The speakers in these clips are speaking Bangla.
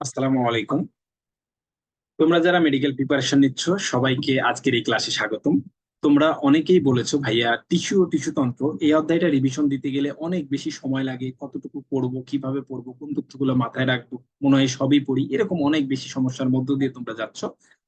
আসসালামু আলাইকুম। তোমরা যারা মেডিকেল প্রিপারেশন নিচ্ছ, সবাইকে আজকের এই ক্লাসে স্বাগতম। তোমরা অনেকেই বলেছ, ভাইয়া টিস্যু ও টিস্যু তন্ত্র, এই অধ্যায়টা রিভিশন দিতে গেলে অনেক বেশি সময় লাগে, কতটুকু পড়ব, কীভাবে পড়ব, কোন তথ্যগুলো মাথায় রাখব, মনে হয় সবই পড়ি। এরকম অনেক বেশি সমস্যার মধ্য দিয়ে তোমরা যাচ্ছ।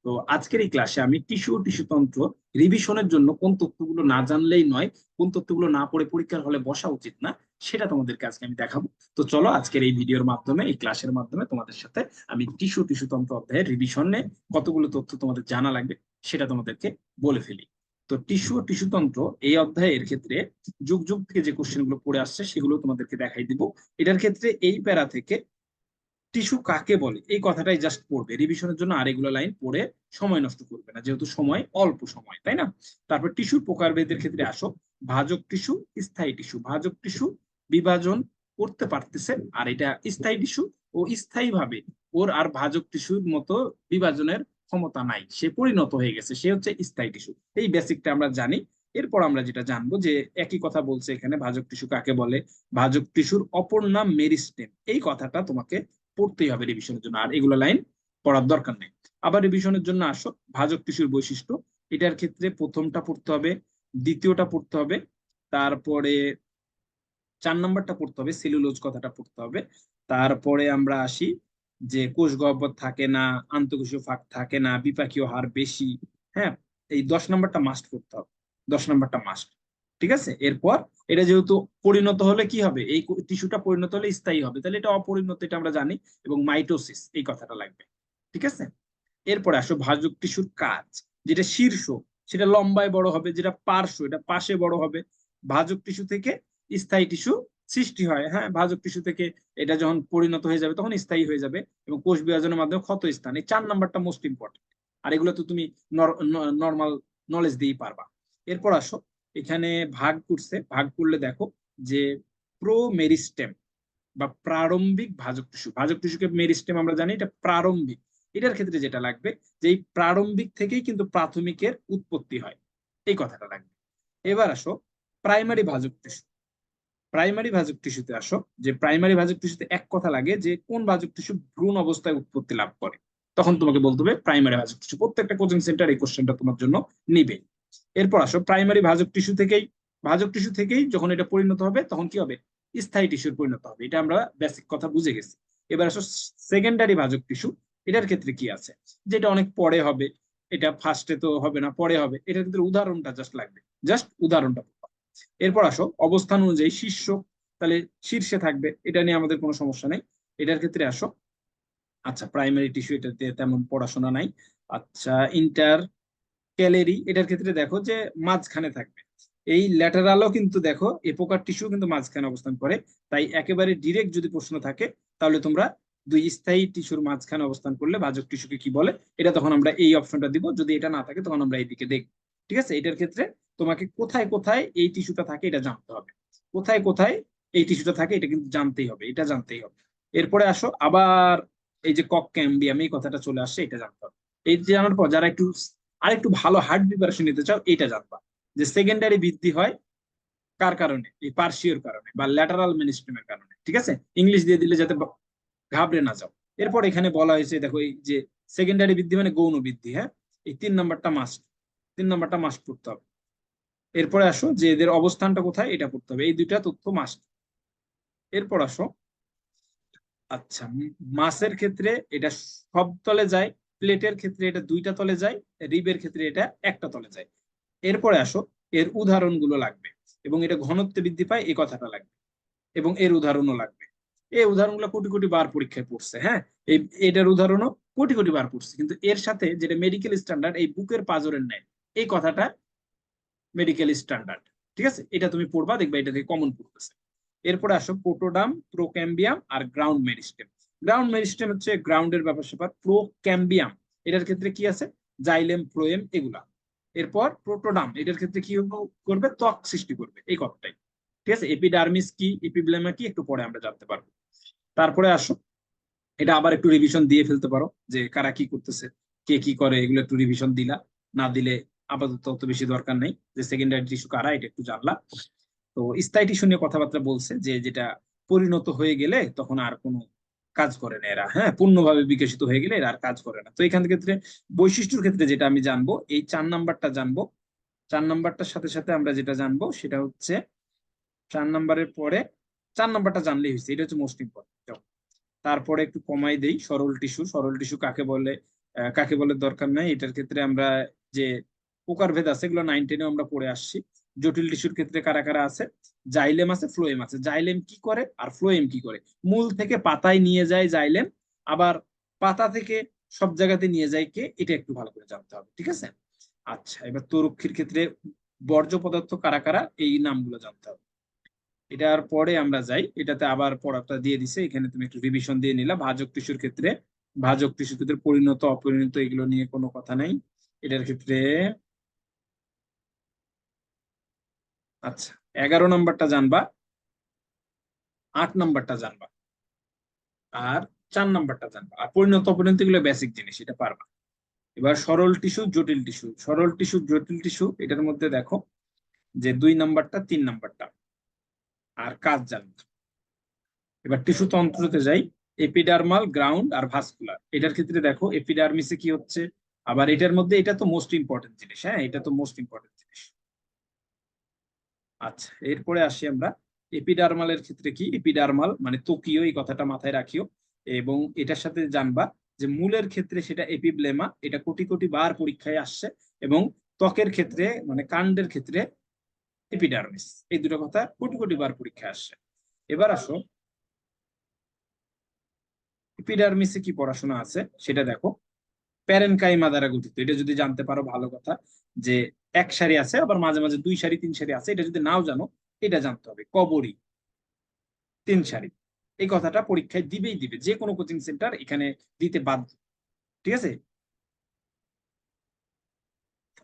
তো আজকের এই ক্লাসে আমি টিস্যু ও টিস্যু তন্ত্র রিভিশনের জন্য কোন তথ্যগুলো না জানলেই নয়, কোন তথ্যগুলো না পড়ে পরীক্ষার হলে বসা উচিত না। সেটা তোমাদেরকে আজকে আমি দেখাবো। তো চলো আজকের এই ভিডিওর মাধ্যমে, এই ক্লাসের মাধ্যমে তোমাদের সাথে আমি টিস্যু টিস্যু তন্ত্র অধ্যায়ের রিভিশনে কতগুলো তথ্য তোমাদের জানা লাগবে সেটা তোমাদেরকে বলে ফেলি। তো টিস্যু ও টিস্যু তন্ত্র এই অধ্যায়ের ক্ষেত্রে যুগ যুগ থেকে যে কোশ্চেনগুলো পড়ে আসছে সেগুলো তোমাদেরকে দেখাই দিব। এটার ক্ষেত্রে এই প্যারা থেকে টিস্যু কাকে বলে? এই কথাটাই জাস্ট পড়বে। রিভিশনের জন্য আর এগুলো লাইন পড়ে সময় নষ্ট করবে না, যেহেতু সময় অল্প সময়, তাই না? তারপর টিস্যুর প্রকারভেদের ক্ষেত্রে আসো। ভাজক টিস্যু, স্থায়ী টিস্যু। ভাজক টিস্যু বিভাজন করতে পারতেছে আর এটা স্থায়ী টিস্যু ও স্থায়ী ভাবে ওর আর ভাজক টিস্যুর মতো বিভাজনের ক্ষমতা নাই। সে পরিণত হয়ে গেছে, সে হচ্ছে স্থায়ী টিস্যু। এই বেসিকটা আমরা জানি। এরপর আমরা যেটা জানব যে একই কথা বলছে এখানে ভাজক টিস্যু কাকে বলে? ভাজক টিস্যুর অপর নাম মেরিস্টেম। এই কথাটা তোমাকে পড়তেই হবে রিভিশনের জন্য। আর এগুলো লাইন পড়ার দরকার নেই। আবার রিভিশনের জন্য আসো। ভাজক টিস্যুর বৈশিষ্ট্য। এটার ক্ষেত্রে প্রথমটা পড়তে হবে, দ্বিতীয়টা পড়তে হবে, তারপরে চার নম্বরটা পড়তে হবে সেলুলোজ কথাটা পড়তে হবে। তারপরে আমরা আসি যে কোষ গহ্বর থাকে না, আন্তঃকোষীয় ফাঁক থাকে না, বিপাকীয় হার বেশি হ্যাঁ? এই দশ নম্বরটা মাস্ট করতে হবে, দশ নম্বরটা মাস্ট ঠিক আছে? এরপর এটা যেহেতু পরিণত হলে কি হবে? এই টিস্যুটা পরিণত হলে স্থায়ী হবে, তাহলে এটা অপরিণত, এটা আমরা জানি, এবং মাইটোসিস এই কথাটা লাগবে, ঠিক আছে? এরপরে আসো ভাজক টিস্যুর কাজ, যেটা শীর্ষ, সেটা লম্বায় বড় হবে, যেটা পার্শ্ব, এটা পাশে বড় হবে। ভাজক টিস্যু থেকে স্থায়ী টিস্যু সৃষ্টি হয় হ্যাঁ? ভাজক টিস্যু থেকে এটা যখন পরিণত হয়ে যাবে, তখন স্থায়ী হয়ে যাবে এবং কোষ বিভাজনের মাধ্যমে ক্ষত স্থান। এই চার নাম্বারটা মোস্ট ইম্পর্টেন্ট আর এগুলো তো তুমি নর্মাল নলেজ দিয়েই পারবা। এরপর আসো। এখানে ভাগ করছে। ভাগ করলে দেখো যে প্রো মেরিস্টেম বা প্রারম্ভিক ভাজক টিস্যু। ভাজক টিস্যুকে মেরিস্টেম আমরা জানি, এটা প্রারম্ভিক। এটার ক্ষেত্রে যেটা লাগবে যে এই প্রারম্ভিক থেকেই কিন্তু প্রাথমিকের উৎপত্তি হয়। এই কথাটা লাগবে। এবার আসো প্রাইমারি ভাজক টিস্যু। প্রাইমারি ভাজক টিস্যুতে আসো, যে প্রাইমারি ভাজক টিস্যুতে এক কথা লাগে যে কোন ভাজক টিস্যু ভ্রূণ অবস্থায় উৎপত্তি লাভ করে। তখন তোমাকে বলতে হবে প্রাইমারি ভাজক টিস্যু প্রত্যেকটা কোচিং সেন্টার এই কোশ্চেনটা তোমার জন্য নিবে। এরপর আসো প্রাইমারি ভাজক টিস্যু থেকেই ভাজক টিস্যু থেকেই যখন এটা পরিণত হবে, তখন কি হবে? স্থায়ী টিস্যুর পরিণত হবে। এটা আমরা বেসিক কথা বুঝে গেছি। এবার আসো সেকেন্ডারি ভাজক টিস্যু এটার ক্ষেত্রে কি আছে? যেটা অনেক পরে হবে, এটা ফার্স্টে তো হবে না, পরে হবে। এটার ক্ষেত্রে উদাহরণটা জাস্ট লাগবে। জাস্ট উদাহরণটা এরপর আসো, অবস্থান অনুযায়ী শীর্ষ, তাহলে শীর্ষে থাকবে, এটা নিয়ে আমাদের কোনো সমস্যা নেই, এটার ক্ষেত্রে আসো। আচ্ছা প্রাইমারি টিস্যু এটাতে তেমন পড়াশোনা নাই। আচ্ছা ইন্টার ক্যালেরি এটার ক্ষেত্রে দেখো যে মাঝখানে থাকবে। এই ল্যাটারালও কিন্তু দেখো, এপোকার টিস্যু কিন্তু মাঝখানে অবস্থান করে, তাই একেবারে ডিরেক্ট যদি প্রশ্ন থাকে, তাহলে তোমরা দুই স্থায়ী টিস্যুর মাঝখানে অবস্থান করলে ভাজক টিস্যুকে কি বলে, এটা তখন আমরা এই অপশনটা দিব, যদি এটা না থাকে, তখন আমরা এইদিকে দেখব। ঠিক আছে? এটার ক্ষেত্রে তোমাকে কোথায় কোথায় এই টিস্যুটা থাকে এটা জানতে হবে। কোথায় কোথায় এই টিস্যুটা থাকে এটা কিন্তু জানতেই হবে, এটা জানতেই হবে। এরপরে আসো, আবার এই যে কক ক্যাম্বিয়াম, এই কথাটা চলে আসছে এটা জানতে হবে। এই জানার পর যারা একটু আর একটু ভালো হার্ট প্রিপারেশন নিতে চাও, এটা জানবা। যে সেকেন্ডারি বৃদ্ধি হয় কার কারণে? এই পার্সিওর কারণে বা ল্যাটারাল মেনিস্ট্রিমের কারণে, ঠিক আছে? ইংলিশ দিয়ে দিলে যাতে ঘাবড়ে না যাও। এরপর এখানে বলা হয়েছে, দেখো এই যে সেকেন্ডারি বৃদ্ধি মানে গৌণ বৃদ্ধি হ্যাঁ? এই তিন নাম্বারটা মাস্ট তিন নাম্বারটা মাস্ট পড়তে হবে। এরপরে আসো যে এদের অবস্থানটা কোথায়, এটা পড়তে হবে। এই দুইটা তথ্য মাস্ট এরপর আসো। আচ্ছা মাসের ক্ষেত্রে এটা সব তলে যায় প্লেটের ক্ষেত্রে এটা দুইটা তলে যায় রিবের ক্ষেত্রে এটা একটা তলে যায়। এরপরে আসো, এর উদাহরণগুলো লাগবে এবং এটা ঘনত্বে বৃদ্ধি পায়, এই কথাটা লাগবে এবং এর উদাহরণও লাগবে। এই উদাহরণগুলো কোটি কোটি বার পরীক্ষায় পড়ছে হ্যাঁ? এই, এটার উদাহরণও কোটি কোটি বার পড়ছে। কিন্তু এর সাথে যেটা মেডিকেল স্ট্যান্ডার্ড এই বুকের পাজরের নেয় এই কথাটা মেডিকেল স্ট্যান্ডার্ড ঠিক আছে? এটা তুমি পড়বা, দেখবে এটা থেকে কমন পড়তেছে। এরপরে আসো প্রোটোডাম প্রোক্যাম্বিয়াম আর গ্রাউন্ড মেরিস্টেম গ্রাউন্ড মেরিস্টেম হচ্ছে গ্রাউন্ডের ব্যাপার স্যাপার প্রোক্যাম্বিয়াম এটার ক্ষেত্রে কি আছে? জাইলেম প্রোয়েম এগুলা। এরপর প্রোটোডাম এটার ক্ষেত্রে কি করবে? ত্বক সৃষ্টি করবে, এই কথাটাই। ঠিক আছে? এপিডার্মিস কি এপিব্লেমা কি, একটু পরে আমরা জানতে পারব। তারপরে আসো, এটা আবার একটু রিভিশন দিয়ে ফেলতে পারো, যে কারা কি করতেছে, কে কি করে, এগুলো একটু রিভিশন দিলা। না দিলে আপাতত অত বেশি দরকার নেই। যে সেকেন্ডারি টিস্যু কারা, এটা একটু জানলা তো স্থায়ী টিস্যু নিয়ে কথাবার্তা বলছে যে, যেটা পরিণত হয়ে গেলে তখন আর কোনো কাজ করে না এরা হ্যাঁ? পূর্ণভাবে বিকশিত হয়ে গেলে এরা আর কাজ করে না। তো এখান ক্ষেত্রে, বৈশিষ্ট্যর ক্ষেত্রে যেটা আমি জানব, এই চার নাম্বারটা জানব। চার নাম্বারটার সাথে সাথে আমরা যেটা জানব, সেটা হচ্ছে, চার নাম্বারের পরে, চার নাম্বারটা জানলেই হয়েছে, এটা হচ্ছে মোস্ট ইম্পর্টেন্ট তারপরে একটু কমাই দেই, সরল টিস্যু সরল টিস্যু কাকে বলে কাকে বলে দরকার নাই? এটার ক্ষেত্রে আমরা যে প্রকারভেদ আছে, এগুলো নাইন টেনে আমরা পড়ে আসছি। জটিল টিস্যুর ক্ষেত্রে কারা কারা আছে? জাইলেম আছে ফ্লোয়েম আছে। জাইলেম কি করে আর ফ্লোয়েম কি করে? মূল থেকে পাতায় নিয়ে যায় জাইলেম, আবার পাতা থেকে সব জায়গাতে নিয়ে যায় কে? এটা একটু ভালো করে জানতে হবে, ঠিক আছে? আচ্ছা এবার তরুক্ষীর ক্ষেত্রে বর্জ্য পদার্থ কারা কারা? এই নামগুলো জানতে হবে। এটার পরে আমরা যাই, এটাতে আবার পড়াটা দিয়ে দিছে, এখানে তুমি একটু রিভিশন দিয়ে নিলা। ভাজক টিস্যুর ক্ষেত্রে, ভাজক টিস্যুর ক্ষেত্রে পরিণত, অপরিণত এগুলো নিয়ে কোনো কথা নাই। এটার ক্ষেত্রে আচ্ছা এগারো নাম্বারটা জানবা, আট নাম্বারটা জানবা, আর চার নাম্বারটা জানবা। আর পরিণত অপরিণত এগুলো বেসিক জিনিস, এটা পারবা। এবার সরল টিস্যু জটিল টিস্যু সরল টিস্যু জটিল টিস্যু এটার মধ্যে দেখো যে দুই নাম্বারটা, তিন নাম্বারটা। আর কাজ জানবে। এবার টিস্যু তন্ত্রতে যাই এপিডার্মাল গ্রাউন্ড আর ভাস্কুলার এটার ক্ষেত্রে দেখো এপিডার্মিসে কি হচ্ছে? আবার এটার মধ্যে, এটা তো মোস্ট ইম্পর্টেন্ট জিনিস হ্যাঁ? এটা তো মোস্ট ইম্পর্টেন্ট আচ্ছা এরপরে আসি আমরা। এপিডার্মালের ক্ষেত্রে কি? এপিডার্মাল মানে তোকিও এই কথাটা মাথায় রাখিও। এবং এটার সাথে জানবা যে মূলের ক্ষেত্রে সেটা এপিব্লেমা এটা কোটি কোটি বার পরীক্ষায় আসছে এবং ত্বকের ক্ষেত্রে মানে কাণ্ডের ক্ষেত্রে এপিডার্মিস এই দুটো কথা কোটি কোটি বার পরীক্ষায় আসছে। এবার আসো। এপিডার্মিসে কি পড়াশোনা আছে? সেটা দেখো। প্যারেনকাইমা দ্বারা গঠিত। এটা যদি জানতে পারো, ভালো কথা। যে এক সারি আছে, আবার মাঝে মাঝে দুই সারি, তিন সারি আছে। এটা যদি নাও জানো, এটা জানতে হবে। কবরী, তিন সারি। এই কথাটা পরীক্ষায় দিবেই দিবে। যে কোনো কোচিং সেন্টার এখানে দিতে বাধ্য। ঠিক আছে?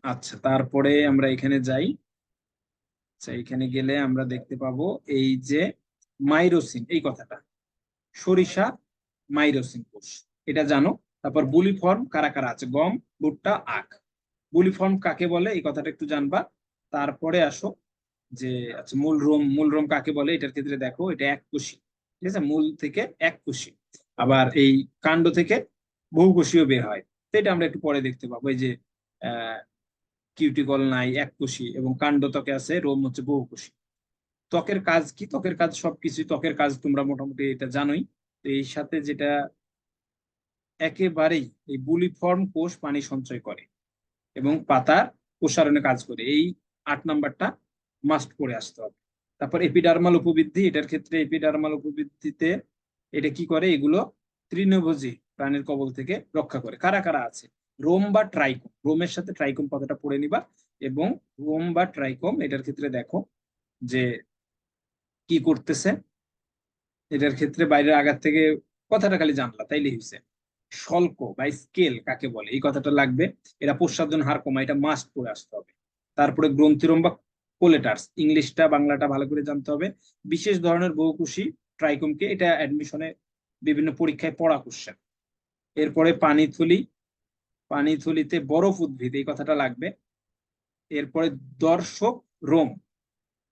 আচ্ছা তারপরে আমরা এখানে যাই। আচ্ছা এখানে গেলে আমরা দেখতে পাবো এই যে মাইরোসিন, এই কথাটা। সরিষা, মাইরোসিন কোষ। এটা জানো? তারপর বুলি ফর্ম কারা কারা আছে? গম, ভুট্টা, আখ। বুলি ফর্ম কাকে বলে, এই কথাটা একটু জানবা। তারপরে আসো যে আচ্ছা মূল রোম মূল রোম কাকে বলে, এটার ক্ষেত্রে দেখো, এটা এক কোষী, ঠিক আছে? মূল থেকে এক কোষী। আবার এই কাণ্ড থেকে বহু কোষীয় বের হয়। তো এটা আমরা একটু পরে দেখতে পাবো। এই যে কিউটিকল নাই, এক কোষী এবং কাণ্ড ত্বকে আছে, রোম হচ্ছে বহু কোষী। ত্বকের কাজ কি? ত্বকের কাজ সবকিছু ত্বকের কাজ তোমরা মোটামুটি এটা জানোই। তো এই সাথে যেটা একেবারেই এই বুলিফর্ম কোষ পানি সঞ্চয় করে। এবং পাতার প্রসারণে কাজ করে। এই আট নাম্বারটা মাস্ট করে আসতে হবে। তারপর এপিডার্মাল উপবৃদ্ধি, এটার ক্ষেত্রে এপিডার্মাল উপবৃদ্ধিতে এটা কি করে? এগুলো তৃণভোজী প্রাণীর কবল থেকে রক্ষা করে। কারা কারা আছে? রোম বা ট্রাইকোম। রোমের সাথে ট্রাইকোম কথাটা পড়ে নিবা এবং রোম বা ট্রাইকোম, এটার ক্ষেত্রে দেখো যে কি করতেছে? এটার ক্ষেত্রে বাইরের আঘাত থেকে কথাটা খালি জানলা তাইলে হয়েছে স্বল্প বা স্কেল কাকে বলে? এই কথাটা লাগবে। এরা প্রসাধন হার কমা এটা মাস্ট করে আসতে হবে। তারপরে গ্রন্থিরম বা কোলেটার্স ইংলিশটা, বাংলাটা ভালো করে জানতে হবে। বিশেষ ধরনের বহুকুশি ট্রাইকোমকে এটা অ্যাডমিশনে বিভিন্ন পরীক্ষায় পড়া কোশ্চেন এরপরে পানিথলি, পানিথলিতে বরফ উদ্ভিদ, এই কথাটা লাগবে। এরপরে দর্শক রোম,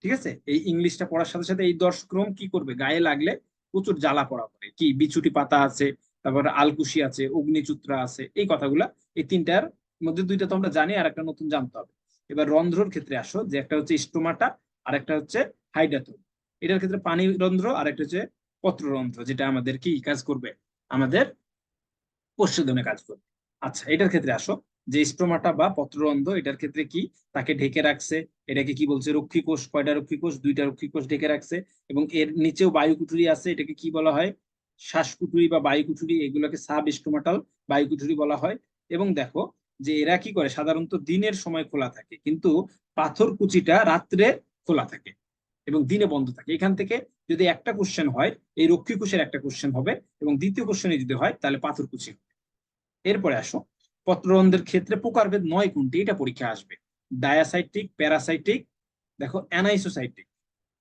ঠিক আছে? এই ইংলিশটা পড়ার সাথে সাথে এই দর্শক রোম কি করবে? গায়ে লাগলে প্রচুর জ্বালা পড়া করে। কি? বিছুটি পাতা আছে তারপর আলকুশি আছে, অগ্নিচুত্রা আছে, এই কথাগুলা, এই তিনটার মধ্যে দুইটা তো আমরা জানি, আর একটা নতুন জানতে হবে। এবার রন্ধ্রর ক্ষেত্রে আসো, যে একটা হচ্ছে স্টোমাটা, আর একটা হচ্ছে হাইডাথুম এটার ক্ষেত্রে পানি রন্ধ্র, আর একটা হচ্ছে পত্ররন্ধ্র, যেটা আমাদের কি কাজ করবে? আমাদের প্রশোধনে কাজ করবে। আচ্ছা এটার ক্ষেত্রে আসো, যে স্টোমাটা বা পত্ররন্ধ্র, এটার ক্ষেত্রে কি? তাকে ঢেকে রাখছে, এটাকে কি বলছে? রক্ষী কোষ কয়টা রক্ষী কোষ দুইটা রক্ষী কোষ ঢেকে রাখছে, এবং এর নিচেও বায়ুকুঠুরি আছে, এটাকে কি বলা হয়? শ্বাসকুঠুরি বা বায়ুকুঠুরি এগুলোকে সাব স্টোমাটাল বায়ুকুঠুরি বলা হয়। এবং দেখো যে এরা কি করে? সাধারণত দিনের সময় খোলা থাকে, কিন্তু পাথর কুচিটা রাত্রে খোলা থাকে এবং দিনে বন্ধ থাকে। এখান থেকে যদি একটা কোশ্চেন হয়, এই রক্ষী কোষের একটা কোশ্চেন হবে এবং দ্বিতীয় কোশ্চেনে যদি হয়, তাহলে পাথর কুচি হবে। এরপরে আসো, পত্ররন্ধ্রের ক্ষেত্রে প্রকারভেদ নয় কোনটি? এটা পরীক্ষা আসবে। ডায়াসাইটিক প্যারাসাইটিক দেখো অ্যানাইসোসাইটিক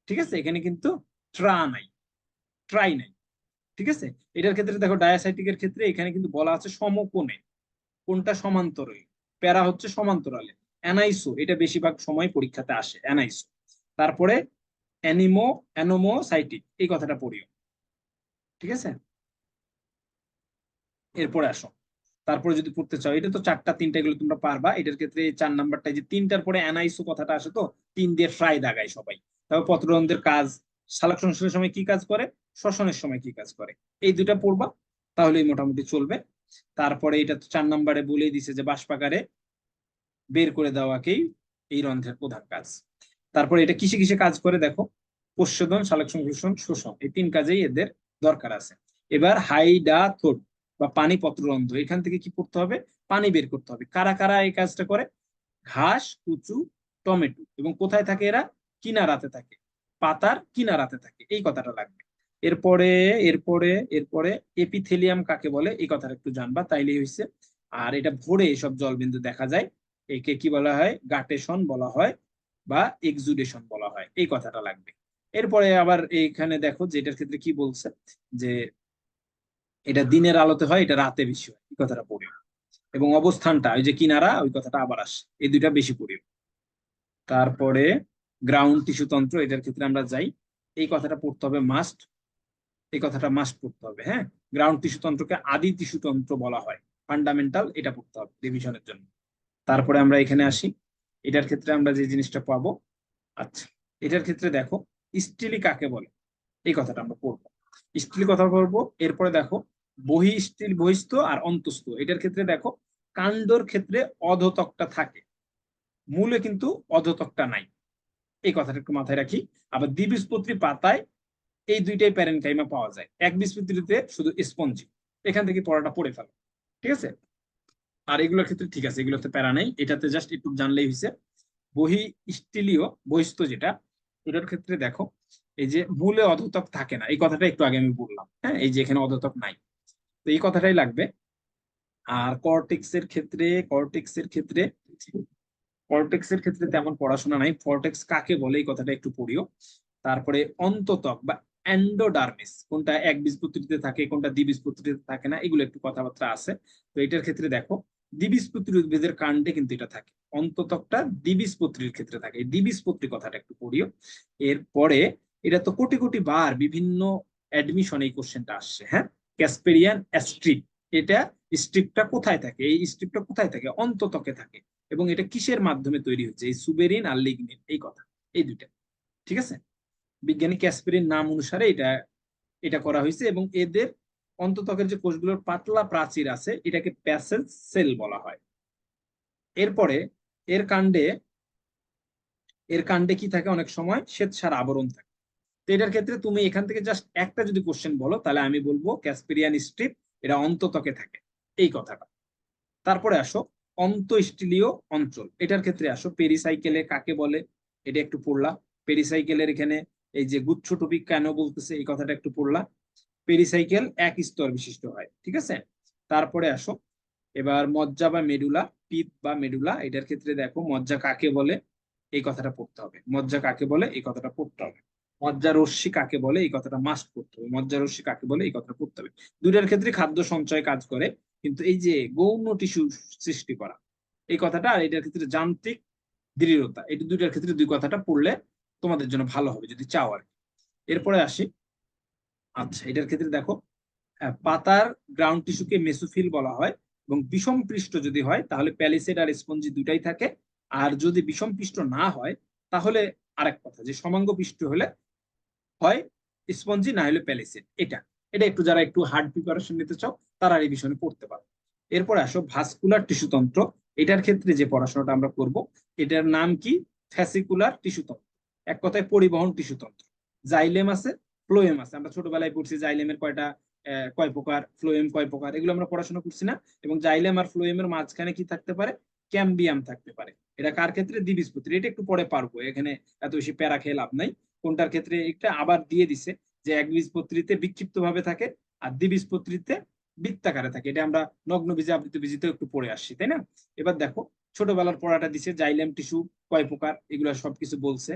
ঠিক আছে? এখানে কিন্তু ট্রা নাই ট্রাই নাই ঠিক আছে? এটার ক্ষেত্রে দেখো ডায়াসাইটিকের ক্ষেত্রে এখানে কিন্তু বলা আছে সমকোণে। কোনটা সমান্তরালে। প্যারা হচ্ছে সমান্তরালে। অ্যানাইসো এটা বেশিরভাগ সময় পরীক্ষাতে আসে অ্যানাইসো তারপরে অ্যানিমো অ্যানোমোসাইটিক এই কথাটা পড়িও। ঠিক আছে? এরপরে আসো। তারপরে যদি পড়তে চাও, এটা তো চারটা, তিনটা এগুলো তোমরা পারবা। এটার ক্ষেত্রে চার নাম্বারটা যে তিনটার পরে অ্যানাইসো কথাটা আসে তো, তিন দিয়ে ফ্রাই দাগায় সবাই। তারপর পত্ররন্ধ্রের কাজ সালোক সংশ্লেষণের সময় কি কাজ করে? শ্বসনের সময় কি কাজ করে? এই দুটা পড়বা, তাহলেই মোটামুটি চলবে। তারপরে এটা তো চার নম্বরে বলেই দিছে যে বাষ্পাকারে বের করে দেওয়াকেই এই রন্ধ্রের প্রধান কাজ। তারপরে এটা কিসে কিসে কাজ করে দেখো? পোষ্যদন সালোক সংশ্লেষণ, শোষণ, এই তিন কাজেই এদের দরকার আছে। এবার হাইডা থোট বা পানি পত্ররন্ধ্র এখান থেকে কি করতে হবে? পানি বের করতে হবে। কারা কারা এই কাজটা করে? ঘাস, কুচু, টমেটো। এবং কোথায় থাকে এরা? কিনারাতে থাকে। পাতার কিনারাতে থাকে। এই কথাটা লাগবে। এরপরে এরপরে এরপরে এপিথেলিয়াম কাকে বলে? এই কথাটা একটু জানবা, তাইলেই হয়েছে আর এটা ভরে এসব জলবিন্দু দেখা যায়। একে কি বলা হয়? গাটেশন বলা হয় বা এক্সুডেশন বলা হয়। এই কথাটা লাগবে। এরপরে আবার এইখানে দেখো যে এটার ক্ষেত্রে কি বলছে? যে এটা দিনের আলোতে হয়, এটা রাতে বেশি হয়। এই কথাটা পড়ি এবং অবস্থানটা, ওই যে কিনারা, ওই কথাটা আবার আসে এই দুইটা বেশি পড়ি তারপরে গ্রাউন্ড টিস্যু তন্ত্র, এটার ক্ষেত্রে আমরা যাই। এই কথাটা পড়তে হবে মাস্ট এই কথাটা মাস্ট পড়তে হবে হ্যাঁ? গ্রাউন্ড টিস্যু তন্ত্রকে আদি টিস্যু তন্ত্র বলা হয়। ফান্ডামেন্টাল এটা পড়তে হবে ডিভিশনের জন্য। তারপরে আমরা এখানে আসি। এটার ক্ষেত্রে আমরা যে জিনিসটা পাবো আচ্ছা এটার ক্ষেত্রে দেখো স্টিলি কাকে বলে? এই কথাটা আমরা পড়ব। স্টিল কথা বলব, এরপরে দেখো, বহি স্টিল বহিস্থ আর অন্তস্থ। এটার ক্ষেত্রে দেখো, কাণ্ডর ক্ষেত্রে অধতকটা থাকে। মূলে কিন্তু অধতকটা নাই। এই কথাটা একটু মাথায় রাখি। আবার দ্বিবীজপত্রী পাতায় এই দুইটাই প্যারেনকাইমা পাওয়া যায়। এক বীজপত্রীতে শুধু স্পঞ্জি এখান থেকে পড়াটা পড়ে ফেলো, ঠিক আছে? আর এগুলোর ক্ষেত্রে ঠিক আছে, এগুলোতে প্যারা নেই। এটাতে জাস্ট একটু জানলেই হয়েছে বহি স্টিলীয় বহিস্থ যেটা, এটার ক্ষেত্রে দেখো, এই যে মূলে অধতক থাকে না, এই কথাটা একটু আগে আমি বললাম হ্যাঁ? এই যে এখানে অধতক নাই। তো এই কথাটাই লাগবে। আর কর্টেক্স এর ক্ষেত্রে কর্টেক্স এর ক্ষেত্রে কর্টেক্স এর ক্ষেত্রে তেমন পড়াশোনা নাই। কর্টেক্স কাকে বলে এই কথাটা একটু পড়িও। তারপরে অন্ততক বা অ্যান্ডোডার্মিস, কোনটা এক বীজপত্রীতে থাকে, কোনটা দ্বিবীজপত্রীতে থাকে না, এগুলো একটু কথাবার্তা আছে। তো এটার ক্ষেত্রে দেখো দ্বিবীজপত্রী উদ্ভিদের কাণ্ডে কিন্তু এটা থাকে। অন্ততকটা দ্বিবীজপত্রীর ক্ষেত্রে থাকে। এই দ্বিবীজপত্রী কথাটা একটু পড়িও। এরপরে এটা তো কোটি কোটি বার বিভিন্ন অ্যাডমিশন এই কোশ্চেনটা আসছে হ্যাঁ? ক্যাসপেরিয়ান স্ট্রিপ এটা স্ট্রিপটা কোথায় থাকে? এই স্ট্রিপটা কোথায় থাকে? অন্ততকে থাকে। এবং এটা কিসের মাধ্যমে তৈরি হচ্ছে? এই সুবেরিন আর লিগনিন, এই কথা, এই দুইটা। ঠিক আছে? বিজ্ঞানী ক্যাসপেরিন নাম অনুসারে এটা এটা করা হয়েছে এবং এদের অন্ততকের যে কোষগুলোর পাতলা প্রাচীর আছে, এটাকে প্যাসেজ সেল বলা হয়। এরপরে এর কাণ্ডে এর কাণ্ডে কি থাকে? অনেক সময় শ্বেতসার আবরণ থাকে। তো এটার ক্ষেত্রে তুমি এখান থেকে জাস্ট একটা যদি কোশ্চেন বলো, তাহলে আমি বলব ক্যাসপেরিয়ান স্ট্রিপ, এটা অন্ততকে থাকে। এই কথাটা। তারপরে আসো, অন্তঃস্টিলীয় অঞ্চল। এটার ক্ষেত্রে আসো পেরিসাইকেলে কাকে বলে? এটা একটু পড়লা পেরিসাইকেলের এখানে এই যে গুচ্ছ টপিক কেন বলতেছে, এই কথাটা একটু পড়লা। পেরিসাইকেল এক স্তর বিশিষ্ট হয়, ঠিক আছে? তারপরে আসো। এবার মজ্জা বা মেডুলা, পিত বা মেডুলা, এটার ক্ষেত্রে দেখো মজ্জা কাকে বলে? এই কথাটা পড়তে হবে। মজ্জা কাকে বলে? এই কথাটা পড়তে হবে। মজ্জা রশ্মি কাকে বলে? এই কথাটা মাস্ট পড়তে হবে। মজ্জা রশ্মি কাকে বলে? এই কথাটা পড়তে হবে। দুইটার ক্ষেত্রে খাদ্য সঞ্চয় কাজ করে, কিন্তু এই যে গৌণ টিস্যু সৃষ্টি করা, এই কথাটা আর এটার ক্ষেত্রে যান্ত্রিক দৃঢ়তা, এই দুইটার ক্ষেত্রে দুই কথাটা পড়লে তোমাদের জন্য ভালো হবে, যদি চাও আর এরপরে আসি। আচ্ছা এটার ক্ষেত্রে দেখো পাতার গ্রাউন্ড টিস্যুকে মেসোফিল বলা হয় এবং বিষম পৃষ্ঠ যদি হয়, তাহলে প্যালিসেড আর স্পঞ্জি দুটাই থাকে। আর যদি বিষম পৃষ্ঠ না হয়, তাহলে আরেক কথা, যে সমাঙ্গ পৃষ্ঠ হলে হয় স্পঞ্জি না হলে প্যালিসেড এটা এটা একটু যারা একটু হার্ড প্রিপারেশন নিতে চাও, তারা রিভিশনে পড়তে পারো। এরপরে আসো ভাস্কুলার টিস্যুতন্ত্র এটার ক্ষেত্রে যে পড়াশোনাটা আমরা করব, এটার নাম কি? ফ্যাসিকুলার টিস্যুতন্ত্র এক কথায় পরিবহন টিস্যুতন্ত্র জাইলেম আছে, ফ্লোয়েম আছে। আমরা ছোটবেলায় পড়ছি জাইলেমের কয়টা কয় প্রকার, ফ্লোয়েম কয় প্রকার, এগুলো আমরা পড়াশোনা করছি না। এবং জাইলেম আর ফ্লোয়েমের মাঝখানে কি থাকতে পারে? ক্যাম্বিয়াম থাকতে পারে। এটা কার ক্ষেত্রে? দ্বিবীজপত্রী। এটা একটু পরে পারব। এখানে এত বেশি প্যারা খেয়ে লাভ নাই। কোনটার ক্ষেত্রে? একটা আবার দিয়ে দিছে যে এক বীজপত্রীতে বিক্ষিপ্ত ভাবে থাকে আর দ্বিবীজপত্রীতে বৃত্তাকারে থাকে। এটা আমরা নগ্ন বীজে আবৃত বীজিতে একটু পড়ে আসছি, তাই না? এবার দেখো, ছোটবেলার পড়াটা দিছে জাইলেম টিস্যু কয় প্রকার? এগুলো সবকিছু বলছে।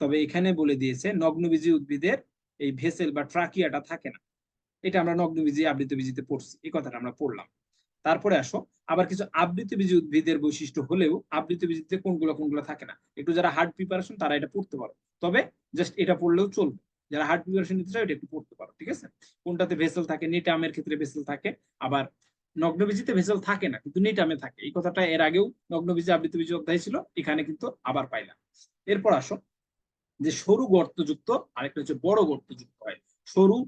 তবে এখানে বলে দিয়েছে নগ্নবীজি উদ্ভিদের এই ভেসেল বা ট্রাকিয়াটা থাকে না। এটা আমরা নগ্নবীজি, আবৃতবীজিতে পড়ছি, এই কথাটা আমরা পড়লাম। তারপরে আসো, আবার কিছু আবৃতবীজি উদ্ভিদের বৈশিষ্ট্য হলেও আবৃতবীজিতে কোনগুলো কোনগুলো থাকে না। একটু যারা হার্ড প্রিপারেশন তারা এটা পড়তে পারো। তবে জাস্ট এটা পড়লেও চলবে। যারা হার্ড প্রিপারেশন নিতে চাও, এটা একটু পড়তে পারো, ঠিক আছে? কোনটাতে ভেসেল থাকে? নিটামের ক্ষেত্রে ভেসেল থাকে। আবার নগ্নবীজিতে ভেসেল থাকে না, কিন্তু নিটামে থাকে। এই কথাটা এর আগেও নগ্নবীজি আবৃত বীজ অধ্যায় ছিল, এখানে কিন্তু আবার পাইলাম। এরপর আসো যে সরু গর্তযুক্ত, আরেকটা হচ্ছে বড় গর্তযুক্ত হয়। সরু,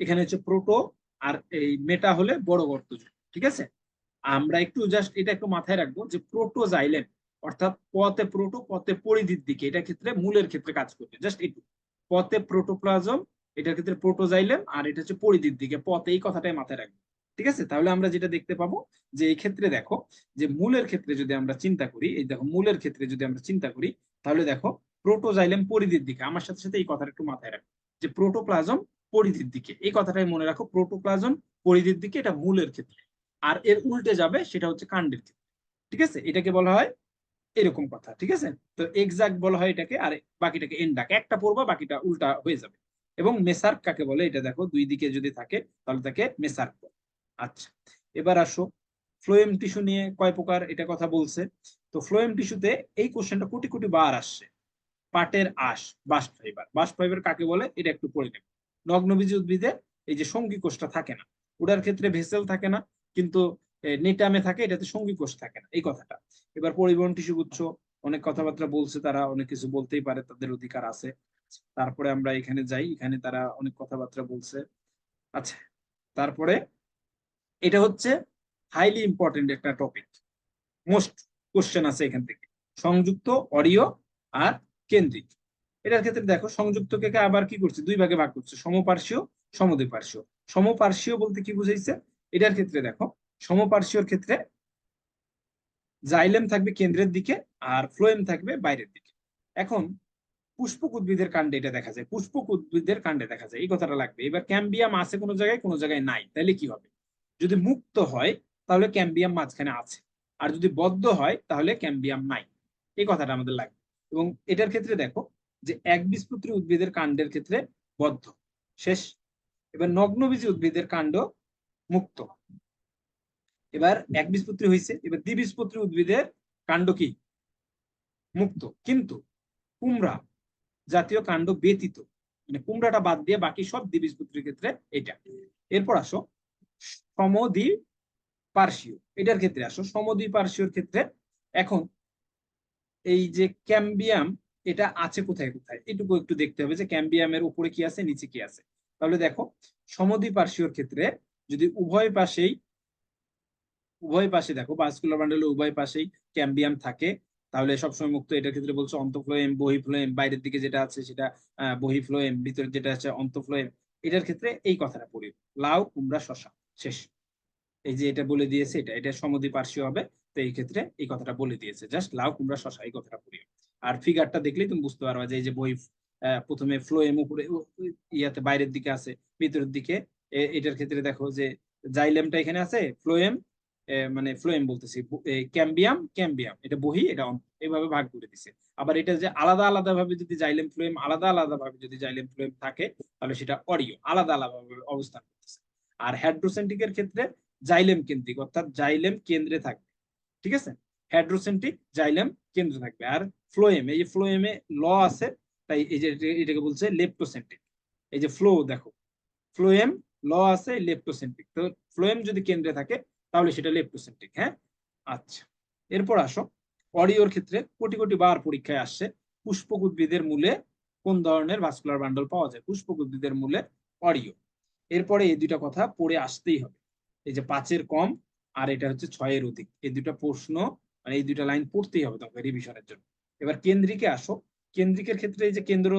এখানে হচ্ছে প্রোটো আর এই মেটা হলে বড় গর্তযুক্ত, ঠিক আছে? আমরা একটু জাস্ট এটা একটু মাথায় রাখব যে প্রোটোজাইলেম অর্থাৎ পথে প্রোটো পথে পরিধির দিকে এটা ক্ষেত্রে মূলের ক্ষেত্রে কাজ করবে। জাস্ট একটু। পথে প্রোটোপ্লাজম এটার ক্ষেত্রে প্রোটোজাইলেম আর এটা হচ্ছে পরিধির দিকে, পথে, এই কথাটাই মাথায় রাখব। ঠিক আছে? তাহলে আমরা যেটা দেখতে পাবো যে এই ক্ষেত্রে দেখো, যে মূলের ক্ষেত্রে যদি আমরা চিন্তা করি, এই দেখো মূলের ক্ষেত্রে যদি আমরা চিন্তা করি, তাহলে দেখো প্রোটোজাইলেম পরিধির দিকে। আমার সাথে সাথে এই কথাটা একটু মাথায় রাখো যে প্রোটোপ্লাজম পরিধির দিকে। এই কথাটাই মনে রাখো প্রোটোপ্লাজম পরিধির দিকে এটা মূলের ক্ষেত্রে। আর এর উল্টে যাবে সেটা হচ্ছে কাণ্ডের ক্ষেত্রে। ঠিক আছে? এটাকে বলা হয় এরকম কথা, ঠিক আছে? তো এক্সাক্ট বলা হয় এটাকে আর বাকিটাকে এন্ডাক একটা পড়বা, বাকিটা উল্টা হয়ে যাবে। এবং মেসার্ক কাকে বলে? এটা দেখো, দুই দিকে যদি থাকে, তাহলে তাকে মেসার্ক বলে। আচ্ছা এবার আসো। ফ্লোয়েম টিস্যু নিয়ে কয় প্রকার এটা কথা বলছে। তো ফ্লোয়েম টিস্যুতে এই কোশ্চেনটা কোটি কোটি বার আসছে। পাটের আশ বাস্ট ফাইবার বাস্ট ফাইবার কাকে বলে? এটা একটু পড়ে নেব। নগ্নবীজ উদ্ভিদে এই যে সঙ্গী কোষটা থাকে না, ওটার ক্ষেত্রে ভেসেল থাকে না, কিন্তু নেটামে থাকে, এটাতে সঙ্গী কোষ থাকে না, এই কথাটা। এবার পরিবহন টিস্যু গুচ্ছ, অনেক কথাবার্তা বলছে তারা, অনেক কিছু বলতেই পারে, তাদের অধিকার আছে। তারপরে আমরা এখানে যাই, এখানে তারা অনেক কথাবার্তা বলছে। আচ্ছা তারপরে এটা হচ্ছে হাইলি ইম্পর্টেন্ট একটা টপিক মোস্ট কোশ্চেন আছে এখান থেকে। সংযুক্ত, অডিও আর কেন্দ্রিক। এটার ক্ষেত্রে দেখো সংযুক্তকে আবার কি করছে? দুই ভাগে ভাগ করছে, সমপার্শ্বীয়, সমদ্বিপার্শ্বীয়। সমপার্শ্বীয় বলতে কি বুঝাইছে? এটার ক্ষেত্রে দেখো, সমপার্শ্বীয়র ক্ষেত্রে জাইলেম থাকবে কেন্দ্রের দিকে আর ফ্লোয়েম থাকবে বাইরের দিকে। এখন পুষ্পক উদ্ভিদের কাণ্ডে এটা দেখা যায়, পুষ্পক উদ্ভিদের কাণ্ডে দেখা যায়, এই কথাটা লাগবে। এবার ক্যাম্বিয়াম আছে কোনো জায়গায় কোনো জায়গায় নাই তাহলে কি হবে? যদি মুক্ত হয়, তাহলে ক্যাম্বিয়াম মাঝখানে আছে, আর যদি বদ্ধ হয়, তাহলে ক্যাম্বিয়াম নাই, এই কথাটা আমাদের লাগবে। এবং এটার ক্ষেত্রে দেখো যে একবীজপত্রী উদ্ভিদের কাণ্ডের ক্ষেত্রে বদ্ধ। শেষ। এবার নগ্নবীজী উদ্ভিদের কাণ্ড মুক্ত। এবার একবীজপত্রী হয়েছে এবার দ্বিবীজপত্রী উদ্ভিদের কাণ্ড কি? মুক্ত। কিন্তু কুমড়া জাতীয় কাণ্ড ব্যতীত। মানে কুমড়াটা বাদ দিয়ে বাকি সব দ্বিবীজপত্রীর ক্ষেত্রে এটা। এরপর আসো সমদ্বি পার্শ্বীয় এটার ক্ষেত্রে আসো। সমদ্বি পার্শ্বীয়র ক্ষেত্রে এখন এই যে ক্যাম্বিয়াম, এটা আছে কোথায় কোথায়? এটুকু একটু দেখতে হবে যে ক্যাম্বিয়ামের উপরে কি আছে, নিচে কি আছে। তাহলে দেখো সমদ্বি পার্শ্বীয়র ক্ষেত্রে যদি উভয় পাশেই, উভয় পাশে দেখো ভাস্কুলার বান্ডেলের উভয় পাশেই ক্যাম্বিয়াম থাকে, তাহলে সবসময় মুক্ত এটার ক্ষেত্রে বলছো অন্তঃফ্লোয়েম বহিফ্লোয়েম বাইরের দিকে যেটা আছে সেটা বহিফ্লোয়েম ভিতরে যেটা আছে অন্তঃফ্লোয়েম এটার ক্ষেত্রে এই কথাটা পড়ি। লাউ, কুমড়া শশা শেষ। এই যে এটা বলে দিয়েছে এটা এটা সমদ্বি পার্শ্বীয় হবে তো এই ক্ষেত্রে এই কথাটা বলে দিয়েছে। জাস্ট লাউ কুমড়া শশা এই কথাটা পড়ি আর ফিগারটা দেখলেই তুমি বুঝতে পারবা যে এই যে বই প্রথমে ফ্লোয়েম উপরে ইয়াতে বাইরের দিকে আছে, ভিতরের দিকে। এটার ক্ষেত্রে দেখো যে জাইলেমটা এখানে আছে ফ্লোয়েম মানে ফ্লোয়েম বলতেছি। ক্যাম্বিয়াম ক্যাম্বিয়াম এটা বহি, এটা এইভাবে ভাগ করে দিছে। আবার এটা যে আলাদা আলাদা ভাবে যদি জাইলেম ফ্লোয়েম আলাদা আলাদা ভাবে যদি জাইলেম ফ্লোয়েম থাকে, তাহলে সেটা অডিও আলাদা আলাদা ভাবে অবস্থান করতেছে। আর হ্যাড্রোসেন্টিকের ক্ষেত্রে জাইলেম কেন্দ্রিক, অর্থাৎ জাইলেম কেন্দ্রে থাকবে। ঠিক আছে? হ্যাড্রোসেন্ট্রিক জাইলেম কেন্দ্রে থাকবে। আর ফ্লোয়েম এই ফ্লোয়েমে ল আছে, তাই এই যে এটাকে বলছে লেপ্টোসেন্ট্রিক এই যে ফ্লো দেখো। ফ্লোয়েম ল আছে লেপ্টোসেন্ট্রিক তো ফ্লোয়েম যদি কেন্দ্রে থাকে, তাহলে সেটা লেপ্টোসেন্ট্রিক হ্যাঁ? আচ্ছা। এরপর আসো। অডিওর ক্ষেত্রে কোটি কোটি বার পরীক্ষায় আসছে পুষ্পক উদ্ভিদের মূলে কোন ধরনের ভাস্কুলার বান্ডল পাওয়া যায়? পুষ্পক উদ্ভিদের মূলে অডিও। এরপরে এই দুইটা কথা পড়ে আসতেই হবে। এই যে পাঁচের কম আর এটা হচ্ছে ছয়ের অধিক। এই দুটা প্রশ্ন মানে এই দুইটা লাইন পড়তেই হবে তোমাকে রিভিশনের জন্য। এবার কেন্দ্রিকে আসো। কেন্দ্রিকের ক্ষেত্রে এই যে কেন্দ্র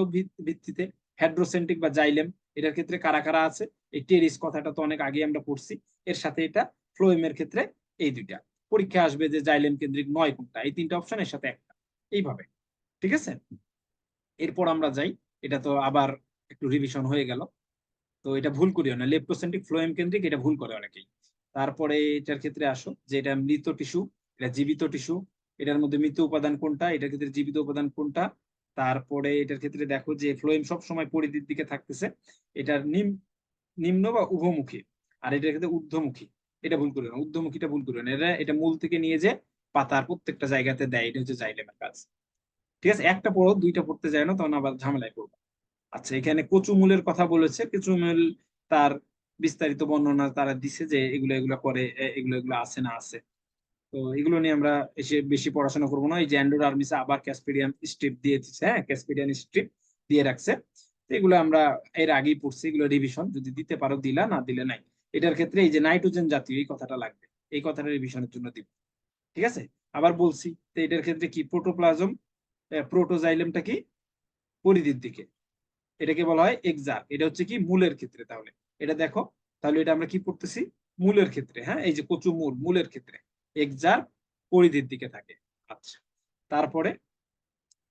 ভিত্তিতে হ্যাড্রোসেন্ট্রিক বা জাইলেম এটার ক্ষেত্রে কারা কারা আছে? এই টেরিস কথাটা তো অনেক আগে আমরা পড়ছি। এর সাথে এটা ফ্লোয়েমের ক্ষেত্রে এই দুইটা। পরীক্ষা আসবে যে জাইলেম কেন্দ্রিক নয় কোনটা, এই তিনটা অপশন এর সাথে একটা। এইভাবে, ঠিক আছে? এরপর আমরা যাই। এটা তো আবার একটু রিভিশন হয়ে গেল। তো এটা ভুল করিও না। লেপ্টোসেন্ট্রিক ফ্লোয়েম কেন্দ্রিক, এটা ভুল করে অনেকেই। তারপরে এটার ক্ষেত্রে আসো, যে এটা মৃত টিস্যু, এটা জীবিত টিস্যু, এটার মধ্যে মৃত উপাদান কোনটা, এটার ক্ষেত্রে জীবিত উপাদান কোনটা, তারপরে এটার ক্ষেত্রে দেখো যে ফ্লোয়েম সব সময় পরিধির দিকে থাকতেছে, এটার নিম্ন বা উভমুখী, আর এটার ক্ষেত্রে ঊর্ধ্বমুখী, এটা ভুল করবে না, ঊর্ধ্বমুখীটা ভুল করবে না এটা এটা মূল থেকে নিয়ে যে পাতার প্রত্যেকটা জায়গাতে দেয়, এটা হচ্ছে জাইলেমের কাজ। ঠিক আছে, একটা পড়ো, দুইটা পড়তে যায় না, তখন আবার ঝামেলায় পড়ব। আচ্ছা এখানে কচু মূলের কথা বলেছে কচু মূল তার বিস্তারিত বর্ণনা তারা দিছে যে এগুলো এগুলো করে এগুলো এগুলো আছে না আছে। তো এগুলো নিয়ে আমরা এসে বেশি পড়াশোনা করব না। এই যে অ্যান্ড্রয়েড আর্মিসে আবার ক্যাসপিডিয়ান স্ট্রিপ দিয়ে দিচ্ছে হ্যাঁ? ক্যাসপিডিয়ান স্ট্রিপ দিয়ে রাখছে। তো এগুলো আমরা এর আগেই পড়ছি, এগুলো রিভিশন যদি দিতে পারো, দিলা, না দিলে নাই। এটার ক্ষেত্রে এই যে নাইট্রোজেন জাতীয় এই কথাটা লাগবে। এই কথাটা রিভিশনের জন্য দিব। ঠিক আছে? আবার বলছি, তো এটার ক্ষেত্রে কি প্রোটোপ্লাজম প্রোটোজাইলেমটা কি? পরিধির দিকে। এটাকে বলা হয় এক্সার এটা হচ্ছে কি মূলের ক্ষেত্রে তাহলে। এটা দেখো, তাহলে এটা আমরা কি পড়তেছি? মূলের ক্ষেত্রে হ্যাঁ? এই যে কচু মূল, মূলের ক্ষেত্রে। এক্সার পরিধির দিকে থাকে। আচ্ছা তারপরে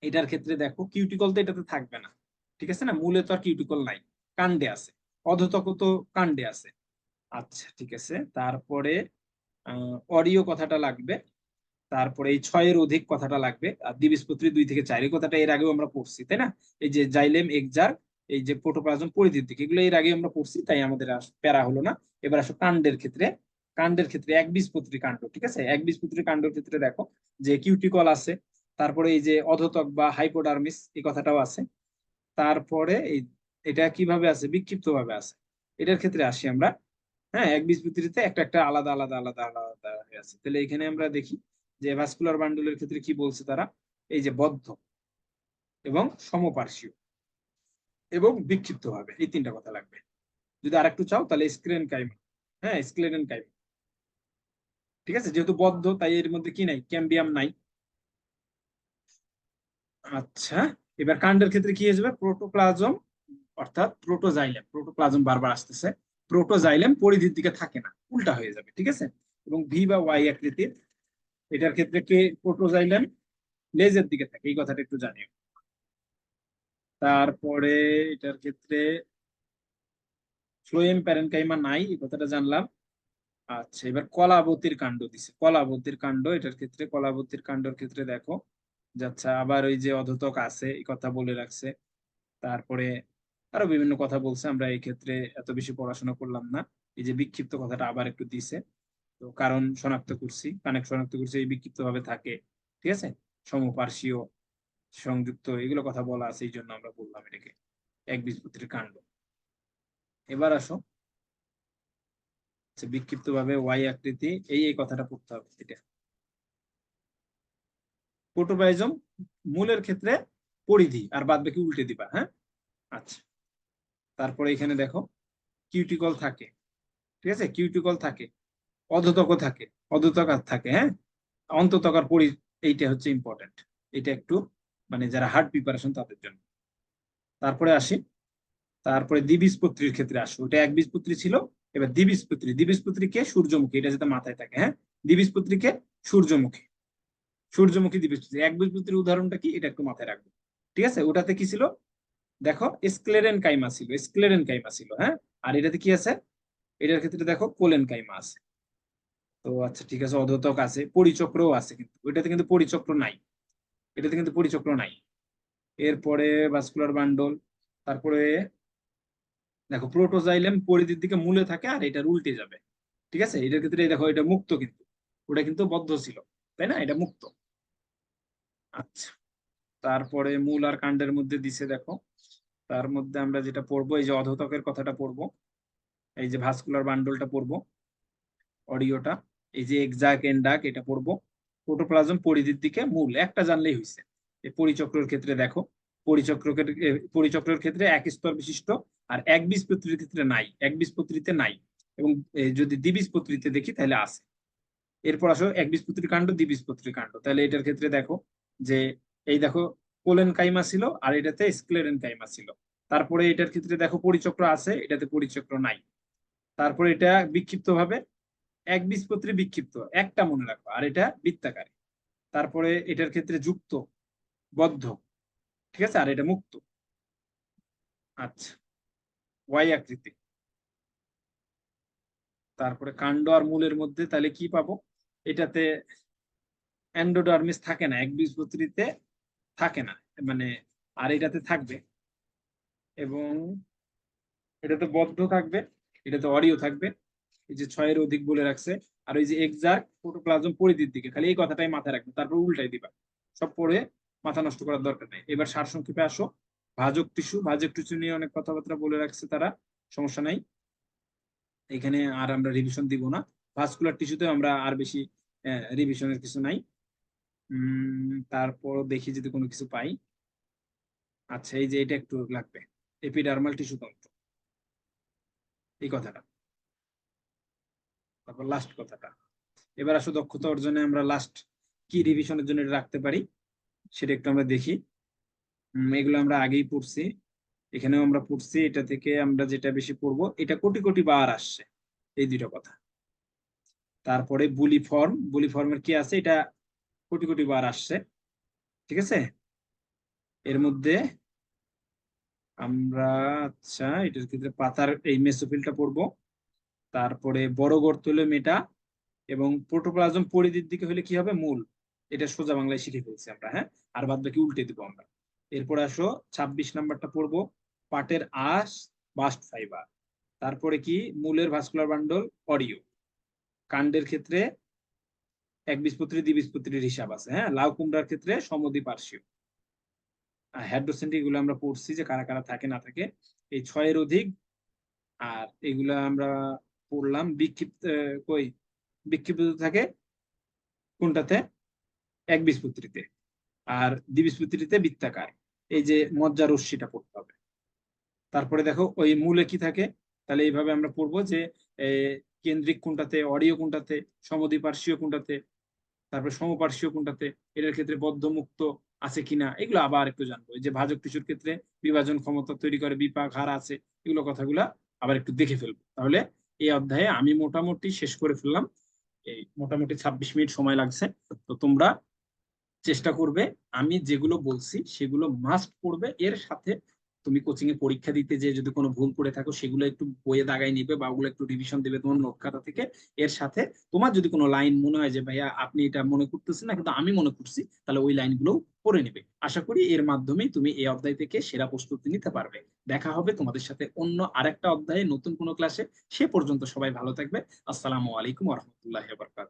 এটার ক্ষেত্রে দেখো, কিউটিকল তো এটাতে থাকবে না। ঠিক আছে না? মূলে তো আর কিউটিকল নাই। কাণ্ডে আছে। অধতক তো কাণ্ডে আছে। আচ্ছা ঠিক আছে। তারপরে অডিও কথাটা লাগবে। তারপরে এই ছয়ের অধিক কথাটা লাগবে। আর দ্বিবীজপত্রী দুই থেকে চার এই কথাটা এর আগেও আমরা পড়ছি, তাই না? এই যে জাইলেম, এক্সার এই যে প্রোটোপ্লাজম পরিধির দিকে, এগুলো এর আগে আমরা পড়ছি, তাই আমাদের প্যারা হলো না। এবার আসো কাণ্ডের ক্ষেত্রে। কাণ্ডের ক্ষেত্রে এক বীজপত্রী কাণ্ড, ঠিক আছে? এক বীজপত্রী কাণ্ডের ক্ষেত্রে দেখো যে কিউটিকল আছে, তারপরে এই যে অধতক বা হাইপোডার্মিস এই কথাটাও আছে। তারপরে এই, এটা কীভাবে আছে? বিক্ষিপ্ত ভাবে আছে। এটার ক্ষেত্রে আসি আমরা। হ্যাঁ এক বীজপত্রীতে একটা একটা আলাদা আলাদা আলাদা আলাদা হয়ে আছে। তাহলে এখানে আমরা দেখি যে ভাস্কুলার বান্ডুলের ক্ষেত্রে কি বলছে তারা? এই যে বদ্ধ এবং সমপার্শ্বীয়। এবং বিক্ষিপ্ত ভাবে এই তিনটা কথা লাগবে। যদি আর একটু চাও, তাহলে স্ক্লেন কাইমা হ্যাঁ স্ক্লেন কাইমা ঠিক আছে? যেহেতু বদ্ধ, তাই এর মধ্যে কি নাই? ক্যাম্বিয়াম নাই। আচ্ছা এবার কাণ্ডের ক্ষেত্রে কি হয়ে প্রোটোপ্লাজম অর্থাৎ প্রোটোজাইলেম প্রোটোপ্লাজম বারবার আসতেছে। প্রোটোজাইলেম পরিধির দিকে থাকে না, উল্টা হয়ে যাবে, ঠিক আছে? এবং ভি বা ওয়াই আকৃতির, এটার ক্ষেত্রে কে প্রোটোজাইলেম লেজের দিকে থাকে, এই কথাটা একটু জানিও। তারপরে এটার ক্ষেত্রে ফ্লোয়েম প্যারেনকাইমা নাই, এই কথাটা জানলাম। আচ্ছা এবার কলাবতীর কাণ্ড দিছে। কলাবতীর কাণ্ড, এটার ক্ষেত্রে, কলাবতীর কাণ্ডের ক্ষেত্রে দেখো। যাচ্ছে, আবার ওই যে অধতক আছে, এই কথা বলে রাখছে। তারপরে আরও বিভিন্ন কথা বলছে, আমরা এই ক্ষেত্রে এত বেশি পড়াশোনা করলাম না। এই যে বিক্ষিপ্ত কথাটা আবার একটু দিছে। তো কারণ শনাক্ত করছি, কানেক্ট শনাক্ত করছি, এই বিক্ষিপ্ত ভাবে থাকে। ঠিক আছে? সমপার্শ্বীয় সংযুক্ত এগুলো কথা বলা আছে এই জন্য আমরা বললাম এটাকে। এক বীজপত্রীর কাণ্ড। এবার আসো। আচ্ছা, বিক্ষিপ্ত ভাবে ওয়াই আকৃতি এই এই কথাটা পড়তে হবে এটা। প্রোটোপ্লাজম মূলের ক্ষেত্রে পরিধি আর বাদ বাকি উল্টে দিবা হ্যাঁ? আচ্ছা। তারপরে এখানে দেখো কিউটিকল থাকে। ঠিক আছে? কিউটিকল থাকে অধতক থাকে অধতক থাকে হ্যাঁ? অন্ততকার পরি এইটা হচ্ছে ইম্পর্টেন্ট এটা একটু মানে যারা হার্ড প্রিপারেশন তাদের জন্য। তারপরে আসি। তারপরে দ্বিবীজপত্রীর ক্ষেত্রে আসো ওটা এক বীজপত্রী ছিল, এবার দ্বিবীজপত্রী। দ্বিবীজপত্রীকে সূর্যমুখী। এটা যাতে মাথায় থাকে হ্যাঁ? দ্বিবীজপত্রীকে সূর্যমুখী। সূর্যমুখী দ্বিবীজপত্রী। এক বীজপত্রীর উদাহরণটা কি? এটা একটু মাথায় রাখব। ঠিক আছে? ওটাতে কি ছিল? দেখো স্ক্লেরেন কাইমা ছিল। স্ক্লেরেন কাইমা ছিল হ্যাঁ? আর এটাতে কি আছে? এটার ক্ষেত্রে দেখো কোলেন কাইমা আছে। তো আচ্ছা ঠিক আছে। অধতক আছে। পরিচক্রও আছে কিন্তু। ওইটাতে কিন্তু পরিচক্র নাই। এটাতে কিন্তু পরিচক্র নাই। এরপরে ভাস্কুলার বান্ডল তারপরে দেখো প্রোটোজাইলেম পরিধির দিকে মূলে থাকে আর এটার উল্টে যাবে। ঠিক আছে? এটার ক্ষেত্রে দেখো, এটা মুক্ত কিন্তু। ওটা কিন্তু বদ্ধ ছিল, তাই না? এটা মুক্ত। আচ্ছা তারপরে মূল আর কাণ্ডের মধ্যে দিছে দেখো। তার মধ্যে আমরা যেটা পড়ব, এই যে অধতকের কথাটা পড়ব, এই যে ভাস্কুলার বান্ডলটা পড়ব অডিওটা এই যে এক্সাক এন্ডাক এটা পড়ব। প্রোটোপ্লাজম পরিধির দিকে মূল, একটা জানলেই হয়েছে এই পরিচক্রের ক্ষেত্রে দেখো পরিচক্রের পরিচক্রের ক্ষেত্রে এক স্তর বিশিষ্ট আর এক বীজপত্রীর ক্ষেত্রে নাই, এক বীজপত্রীতে নাই। এবং যদি দ্বিবীজপত্রীতে দেখি তাহলে আছে। এরপর আসো, এক বীজপত্রী কাণ্ড দ্বিবীজপত্রী কাণ্ড। তাহলে এটার ক্ষেত্রে দেখো যে, এই দেখো কোলেন কাইমা ছিল আর এটাতে স্ক্লেরেন কাইমা ছিল। তারপরে এটার ক্ষেত্রে দেখো পরিচক্র আছে, এটাতে পরিচক্র নাই। তারপরে এটা বিক্ষিপ্ত ভাবে এক বীজপত্রী বিক্ষিপ্ত, একটা মনে রাখব আর এটা বৃত্তাকারে। তারপরে এটার ক্ষেত্রে যুক্ত, বদ্ধ, ঠিক আছে? আর এটা মুক্ত। আচ্ছা ওয়াই আকৃতি। তারপরে কাণ্ড আর মূলের মধ্যে তাহলে কি পাবো? এটাতে অ্যান্ডোডার্মিস থাকে না, এক বীজপত্রীতে থাকে না মানে আর এটাতে থাকবে। এবং এটাতে বদ্ধ থাকবে, এটাতে অডিও থাকবে এই যে ছয়ের অধিক বলে রাখছে, আর ওই যে এক্সাক্ট প্রোটোপ্লাজম পরিধির দিকে, খালি এই কথাটাই মাথায় রাখবে, তারপর উল্টাই দিবা। সব পড়ে মাথা নষ্ট করার দরকার নেই। এবার সারসংক্ষেপে আসো। ভাজক টিস্যু ভাজক টিস্যু নিয়ে অনেক কথাবার্তা বলে রাখছে তারা, সমস্যা নাই। এখানে আর আমরা রিভিশন দিব না। ভাস্কুলার টিস্যুতে আমরা আর বেশি রিভিশনের কিছু নাই। তারপর দেখি যদি কোনো কিছু পাই। আচ্ছা এই যে এটা একটু লাগবে। এপিডার্মাল টিস্যু তন্ত্র। এই কথাটা। তারপর লাস্ট কথাটা। এবার আসলে দক্ষতা অর্জনে আমরা লাস্ট কি রিভিশনের জন্য রাখতে পারি, সেটা একটু আমরা দেখি। এগুলো আমরা আগেই পড়ছি। এখানেও আমরা পড়ছি, এটা থেকে আমরা যেটা বেশি পড়ব, এটা কোটি কোটি বার আসছে, এই দুটো কথা। তারপরে বুলি ফর্ম বুলি ফর্মের কি আছে? এটা কোটি কোটি বার আসছে, ঠিক আছে? এর মধ্যে আমরা আচ্ছা এটার ক্ষেত্রে পাতার এই মেসোফিলটা পড়ব। তারপরে বড় গর্ত হলো মেটা এবং প্রোটোপ্লাজম পরিধির দিকে হলে কি হবে? মূল। এটা সোজা বাংলায় শিখে ফেলছি আমরা হ্যাঁ? আর বাদ বাকি উল্টে দিব আমরা। এরপর আসো, ছাব্বিশ নাম্বারটা পড়ব, পাটের আঁশ, বাস্ট ফাইবার। তারপরে কি? মূলের ভাস্কুলার বান্ডল, অডিও। কাণ্ডের ক্ষেত্রে এক বিস্পত্রী দ্বিবীজপত্রীর হিসাব আছে হ্যাঁ? লাউ কুমড়ার ক্ষেত্রে সমদ্বি পার্শ্বীয়। হ্যাড্রোসেন্টি এগুলো আমরা পড়ছি যে কারা কারা থাকে, না থাকে, এই ছয়ের অধিক। আর এগুলা আমরা পড়লাম, বিক্ষিপ্ত কই? বিক্ষিপ্ত থাকে কোনটাতে? এক বিস্পুত্রিতে আর দ্বিবীজপত্রীতে বৃত্তাকার। এই যে মজ্জা রশ্মিটা পড়তে হবে। তারপরে দেখো, ওই মূলে কি থাকে? তাহলে এইভাবে আমরা পড়ব যে কেন্দ্রিক কোনটাতে, অডিও কোনটাতে, সমদ্বিপার্শ্বীয় কোনটাতে, তারপরে সমপার্শ্বীয় কোনটাতে, এটার ক্ষেত্রে বদ্ধমুক্ত আছে কিনা, এগুলো আবার একটু জানব। যে ভাজক টিস্যুর ক্ষেত্রে বিভাজন ক্ষমতা তৈরি করে, বিপাক, হার আছে, এগুলো কথাগুলো আবার একটু দেখে ফেলব। তাহলে এই অধ্যায়ে আমি মোটামুটি শেষ করে ফেললাম। এই মোটামুটি ছাব্বিশ মিনিট সময় লাগছে। তো তোমরা চেষ্টা করবে, আমি যেগুলো বলছি সেগুলো মাস্ট পড়বে। এর সাথে তুমি কোচিং এ পরীক্ষা দিতে যে যদি কোনো ভুল করে থাকো, সেগুলো একটু বইয়ে দাগাই নিবে বা ওগুলো একটু রিভিশন দিবে তোমার নোট খাতা থেকে। এর সাথে তোমার যদি কোনো লাইন মনে হয় যে, ভাইয়া, আপনি এটা মনে করতেছেন না, কিন্তু আমি মনে করছি, তাহলে ওই লাইনগুলো পড়ে নিবে। আশা করি এর মাধ্যমে তুমি এই অধ্যায় থেকে সেরা প্রস্তুতি নিতে পারবে। দেখা হবে তোমাদের সাথে অন্য আরেকটা অধ্যায়ে নতুন কোনো ক্লাসে সে পর্যন্ত সবাই ভালো থাকবে। আসসালামু আলাইকুম রহমতুল্লাহ বরকাত